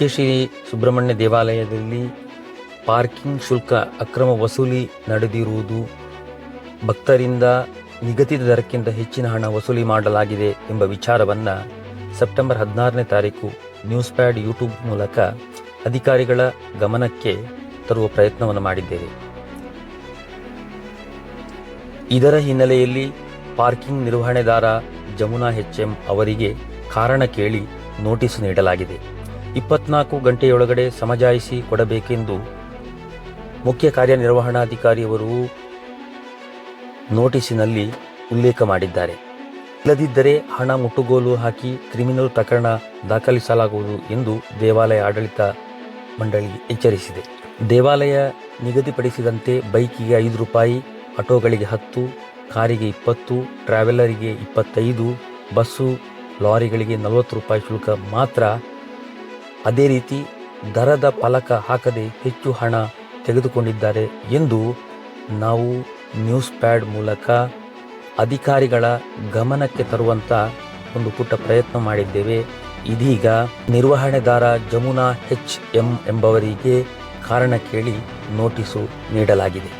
ಕುಕ್ಕೆ ಶ್ರೀ ಸುಬ್ರಹ್ಮಣ್ಯ ದೇವಾಲಯದಲ್ಲಿ ಪಾರ್ಕಿಂಗ್ ಶುಲ್ಕ ಅಕ್ರಮ ವಸೂಲಿ ನಡೆದಿರುವುದು ಭಕ್ತರಿಂದ ನಿಗದಿತ ದರಕ್ಕಿಂತ ಹೆಚ್ಚಿನ ಹಣ ವಸೂಲಿ ಮಾಡಲಾಗಿದೆ ಎಂಬ ವಿಚಾರವನ್ನು ಸೆಪ್ಟೆಂಬರ್ ಹದಿನಾರನೇ ತಾರೀಕು ನ್ಯೂಸ್ ಪ್ಯಾಡ್ ಯೂಟ್ಯೂಬ್ ಮೂಲಕ ಅಧಿಕಾರಿಗಳ ಗಮನಕ್ಕೆ ತರುವ ಪ್ರಯತ್ನವನ್ನು ಮಾಡಿದ್ದೇವೆ. ಇದರ ಹಿನ್ನೆಲೆಯಲ್ಲಿ ಪಾರ್ಕಿಂಗ್ ನಿರ್ವಹಣೆದಾರ ಜಮುನಾ ಎಂ ಅವರಿಗೆ ಕಾರಣ ಕೇಳಿ ನೋಟಿಸ್ ನೀಡಲಾಗಿದೆ. ಇಪ್ಪತ್ನಾಲ್ಕು ಗಂಟೆಯೊಳಗಡೆ ಸಮಜಾಯಿಸಿ ಕೊಡಬೇಕೆಂದು ಮುಖ್ಯ ಕಾರ್ಯನಿರ್ವಹಣಾಧಿಕಾರಿಯವರು ನೋಟಿಸಿನಲ್ಲಿ ಉಲ್ಲೇಖ ಮಾಡಿದ್ದಾರೆ. ಇಲ್ಲದಿದ್ದರೆ ಹಣ ಮುಟ್ಟುಗೋಲು ಹಾಕಿ ಕ್ರಿಮಿನಲ್ ಪ್ರಕರಣ ದಾಖಲಿಸಲಾಗುವುದು ಎಂದು ದೇವಾಲಯ ಆಡಳಿತ ಮಂಡಳಿ ಎಚ್ಚರಿಸಿದೆ. ದೇವಾಲಯ ನಿಗದಿಪಡಿಸಿದಂತೆ ಬೈಕಿಗೆ ಐದು ರೂಪಾಯಿ, ಆಟೋಗಳಿಗೆ ಹತ್ತು, ಕಾರಿಗೆ ಇಪ್ಪತ್ತು, ಟ್ರಾವೆಲರಿಗೆ ಇಪ್ಪತ್ತೈದು, ಬಸ್ಸು, ಲಾರಿಗಳಿಗೆ ನಲವತ್ತು ರೂಪಾಯಿ ಶುಲ್ಕ ಮಾತ್ರ ಅದೇ ರೀತಿ ದರದ ಫಲಕ ಹಾಕದೆ ಹೆಚ್ಚು ಹಣ ತೆಗೆದುಕೊಂಡಿದ್ದಾರೆ ಎಂದು ನಾವು ನ್ಯೂಸ್ ಪ್ಯಾಡ್ ಮೂಲಕ ಅಧಿಕಾರಿಗಳ ಗಮನಕ್ಕೆ ತರುವಂಥ ಒಂದು ಪುಟ್ಟ ಪ್ರಯತ್ನ ಮಾಡಿದ್ದೇವೆ. ಇದೀಗ ನಿರ್ವಹಣೆದಾರ ಜಮುನಾ ಎಚ್ ಎಂ ಎಂಬವರಿಗೆ ಕಾರಣ ಕೇಳಿ ನೋಟಿಸು ನೀಡಲಾಗಿದೆ.